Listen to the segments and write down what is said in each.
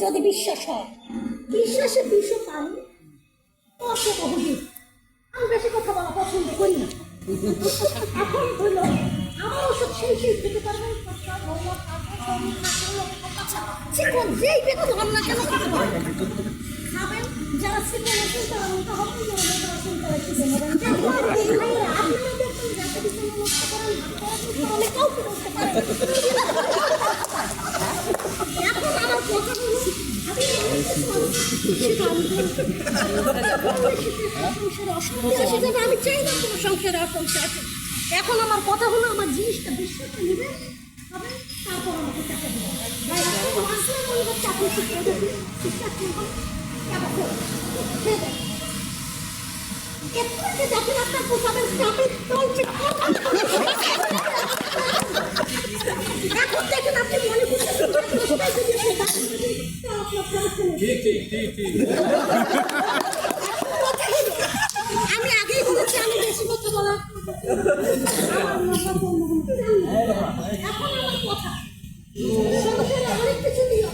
যদি বিশ্বাস হয়। বিশ্বাসে বিশ্ব পান অসুখ হুজুর আমি বেশি কথা বলা পছন্দ করি না। এখন হইল, আমার ওষুধ সেই সেই খেতে পারবেন কথা বলা কাজে কর্ম না করলে কথা চিকন যেই বেতন হন না কেন খাবেন, যারা চিকন আছেন তারা মোটা আমি চাই না কোনো এখন আমার কথা হলো, আমার জিনিসটা বিশ্বাস নেবে হবে তারপর আমাকে টাকা যখন আপনার পোষাবেন আপনি চলছে এখন দেখেন আপনি মনে করছেন আমি আগেই বলেছি আমি বেশি কথা বলা এখন অনেক কিছু নিয়ে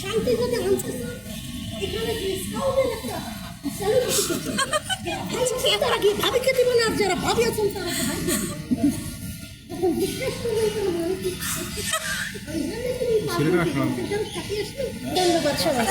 শান্তি যদি আনতে চান, এখানে ডিসকাউন্টের একটা celebrity করতে হবে। ভাই, তারা গিয়ে ভাবিকে দিবে না আর যারা ভাবি আছেন তারা ভাইকে বিশ্বাস করবেন ধন্যবাদ সবাই